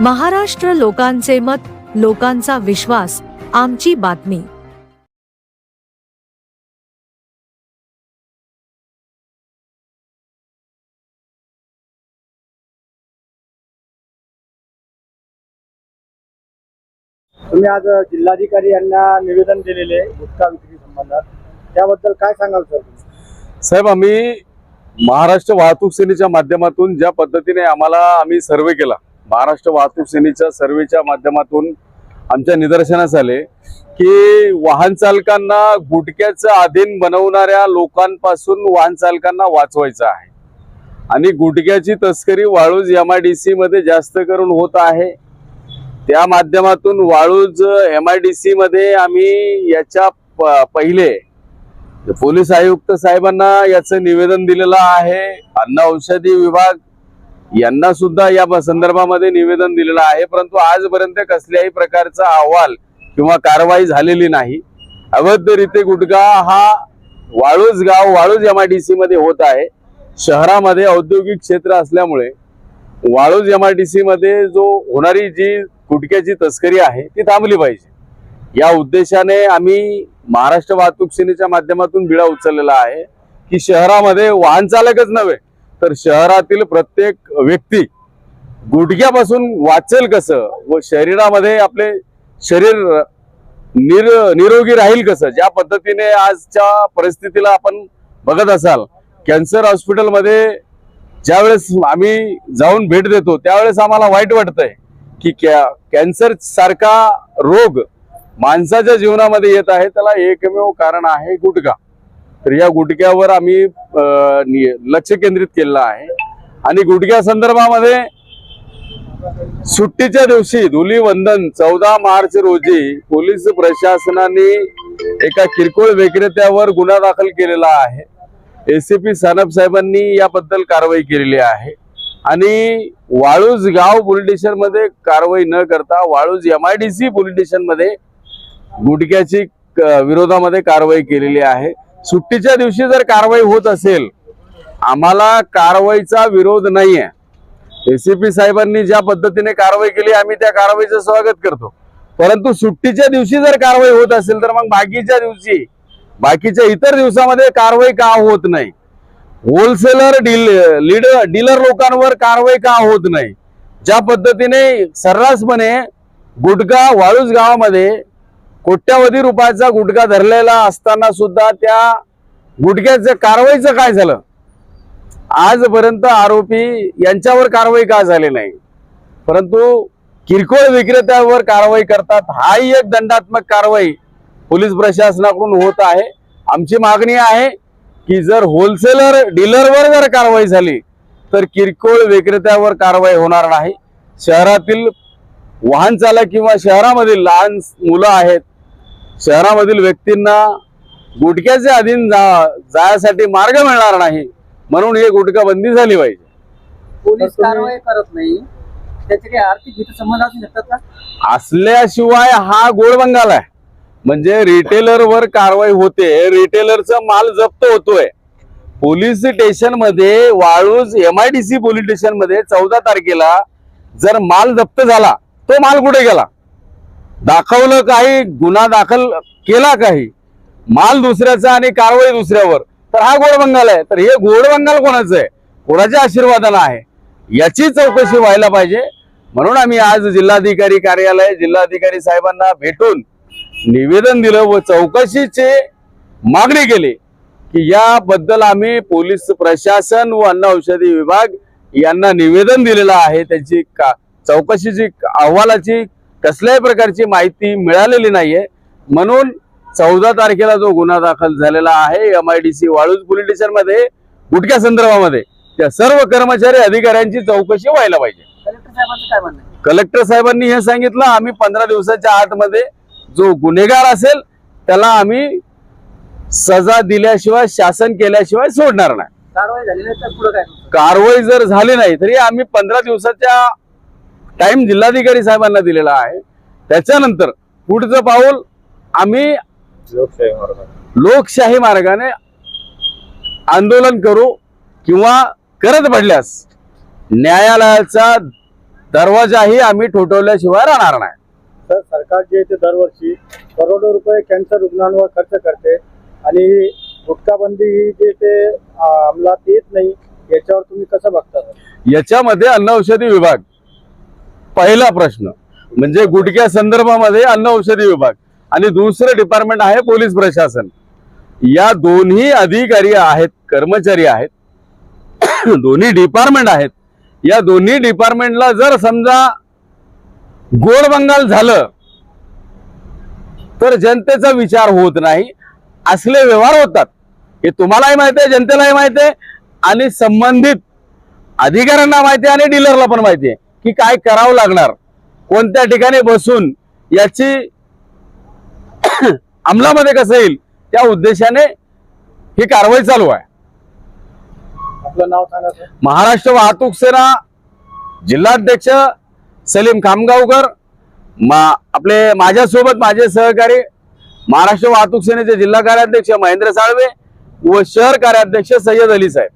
महाराष्ट्र लोकांचे मत लोकांचा विश्वास आमची बातमी तुम्ही आज जिल्हाधिकारी यांना निवेदन दिलेले गुटखा विक्री संबंधात त्याबद्दल काय सांगाल सर तुम्ही? साहेब आम्ही महाराष्ट्र वाहतूक सेनेच्या माध्यमातून ज्या पद्धतीने आम्हाला आम्ही सर्वे केला महाराष्ट्र वाहतूक सेनेच्या सर्वेच्या माध्यमातून आमच्या निदर्शनास आले की वाहन चालकांना गुटख्याचं अधीन बनवणाऱ्या लोकांपासून वाहन चालकांना वाचवायचं आहे. आणि गुटख्याची तस्करी वाळूज एम आय डी सीमध्ये जास्त करून होत आहे. त्या माध्यमातून वाळूज एम आय डी सीमध्ये आम्ही याच्या प- पहिले पोलीस आयुक्त साहेबांना याचं निवेदन दिलेलं आहे. अन्न औषधी विभाग यांना सुद्धा या संदर्भामध्ये निवेदन दिलेलं आहे. परंतु आजपर्यंत कसल्याही प्रकारचा अहवाल किंवा कारवाई झालेली नाही. अवैधरित्या गुटखा हा वाळूज गाव वाळूज एम आय डी मध्ये होत आहे. शहरामध्ये औद्योगिक क्षेत्र असल्यामुळे वाळूज एम आयमध्ये जो होणारी जी गुटख्याची तस्करी आहे ती थांबली पाहिजे. या उद्देशाने आम्ही महाराष्ट्र वाहतूक सेनेच्या माध्यमातून बिळा उचललेला आहे की शहरामध्ये वाहन चालकच नव्हे तर शहरातील प्रत्येक व्यक्ती गुडघ्यापासून वाचेल कसं व शरीरामध्ये आपले शरीर निर निरोगी राहील कसं? ज्या पद्धतीने आजच्या परिस्थितीला आपण बघत असाल कॅन्सर हॉस्पिटलमध्ये ज्यावेळेस आम्ही जाऊन भेट देतो त्यावेळेस आम्हाला वाईट वाटतंय की कॅ कॅन्सर सारखा रोग माणसाच्या जीवनामध्ये येत आहे त्याला एकमेव कारण आहे गुटखा तर या गुटख्यावर आम्ही लक्ष केंद्रित केलेलं आहे. आणि गुटख्या संदर्भामध्ये सुट्टीच्या दिवशी धुलीवंदन चौदा मार्च रोजी पोलीस प्रशासनाने एका किरकोळ विक्रेत्यावर गुन्हा दाखल केलेला आहे. एसीपी सानप साहेबांनी याबद्दल कारवाई केलेली आहे. आणि वाळूज गाव पोलीस स्टेशनमध्ये कारवाई न करता Waluj M I D C police स्टेशनमध्ये गुटख्याची विरोधामध्ये कारवाई केलेली आहे. सुट्टीच्या दिवशी जर कारवाई होत असेल आम्हाला कारवाईचा विरोध नाहीये. एसीपी साहेबांनी ज्या पद्धतीने कारवाई केली आम्ही त्या कारवाईचं स्वागत करतो. परंतु सुट्टीच्या दिवशी जर कारवाई होत असेल तर मग बाकीच्या दिवशी बाकीच्या इतर दिवसामध्ये कारवाई का होत नाही? होलसेलर डील लीडर डीलर लोकांवर कारवाई का होत नाही? ज्या पद्धतीने सर्रासपणे गुटखा वाळूज गावामध्ये कोट्यावधी रुपयाचा गुटखा धरलेला असताना सुद्धा त्या गुटख्याचं कारवाईचं काय झालं? आजपर्यंत आरोपी यांच्यावर कारवाई का झाली नाही? परंतु किरकोळ विक्रेत्यावर कारवाई करतात. हाही एक दंडात्मक कारवाई पोलीस प्रशासनाकडून होत आहे. आमची मागणी आहे की जर होलसेलर डीलरवर जर कारवाई झाली तर किरकोळ विक्रेत्यावर कारवाई होणार नाही. शहरातील वाहन चालक किंवा शहरामधील लहान मुलं आहेत शहरामधील व्यक्तींना गुटख्याचे अधीन जा जायसाठी मार्ग मिळणार नाही म्हणून ही गुटखा बंदी झाली पाहिजे. पोलीस कारवाई करत नाही. त्याचे काही आर्थिक हित संबंध असू शकतात का? असल्याशिवाय हा गोड बंगाल आहे. म्हणजे रिटेलरवर कारवाई होते रिटेलरचा माल जप्त होतोय. पोलीस स्टेशनमध्ये Waluj M I D C police स्टेशनमध्ये चौदा तारखेला जर माल जप्त झाला तो माल कुठे गेला? दाखवलं काही गुन्हा दाखल केला काही माल दुसऱ्याचा आणि कारवाई दुसऱ्यावर. तर हा गोड बंगाल आहे. तर हे गोड बंगाल कोणाचं आहे? कोणाच्या आशीर्वादानं आहे? याची चौकशी व्हायला पाहिजे. म्हणून आम्ही आज जिल्हाधिकारी कार्यालय जिल्हाधिकारी साहेबांना भेटून निवेदन दिलं व चौकशीचे मागणी केली की याबद्दल आम्ही पोलीस प्रशासन व अन्न औषधी विभाग यांना निवेदन दिलेलं आहे. त्याची का चौकशीची अहवालाची कसल्याही प्रकारची माहिती मिळालेली नाहीये. म्हणून चौदा तारखेला जो गुन्हा दाखल झालेला आहे M I D C Waluj police स्टेशनमध्ये गुटख्या संदर्भामध्ये त्या सर्व कर्मचारी अधिकाऱ्यांची चौकशी व्हायला पाहिजे. कलेक्टर साहेबांनी हे सांगितलं आम्ही पंधरा दिवसाच्या आतमध्ये जो गुन्हेगार असेल त्याला आम्ही सजा दिल्याशिवाय शासन केल्याशिवाय सोडणार नाही. कारवाई झाली नाही तर पुढे काय तुमचं? कारवाई जर झाली नाही तरी आम्ही पंधरा दिवसाच्या टाइम जिल्हाधिकारी साहेबांना दिलेला आहे त्याच्यानंतर पुढचं पाऊल आम्ही लोकशाही मार्गाने आंदोलन करू किंवा करत पडल्यास न्यायालयाचा दरवाजाही आम्ही ठोठवल्याशिवाय राहणार नाही तर सरकार जे ते दरवर्षी करोडो रुपये कॅन्सर रुग्णांवर खर्च करते आणि गुटखाबंदी ही जे ते अंमलात येत नाही याच्यावर तुम्ही कसं बघता? याच्यामध्ये अन्न औषधी विभाग पहिला प्रश्न म्हणजे गुटख्या संदर्भामध्ये अन्न औषधी विभाग आणि दुसरं डिपार्टमेंट आहे पोलीस प्रशासन. या दोन्ही अधिकारी आहेत कर्मचारी आहेत दोन्ही डिपार्टमेंट आहेत. या दोन्ही डिपार्टमेंटला जर समजा गोड बंगाल झालं तर जनतेचा विचार होत नाही. असले व्यवहार होतात. हे तुम्हालाही माहिती आहे जनतेलाही माहिती आहे आणि संबंधित अधिकाऱ्यांना माहिती आहे आणि डीलरला पण माहिती आहे. की काय करावं लागणार? कोणत्या ठिकाणी बसून याची अंमलामध्ये कसं येईल? त्या उद्देशाने ही कारवाई चालू आहे. आपलं नाव सांगा सर. महाराष्ट्र वाहतूक सेना जिल्हाध्यक्ष सलीम खामगावकर मा आपले माझ्यासोबत माझे सहकारी महाराष्ट्र वाहतूक सेनेचे जिल्हा कार्याध्यक्ष महेंद्र साळवे व शहर कार्याध्यक्ष सय्यद अली साहेब.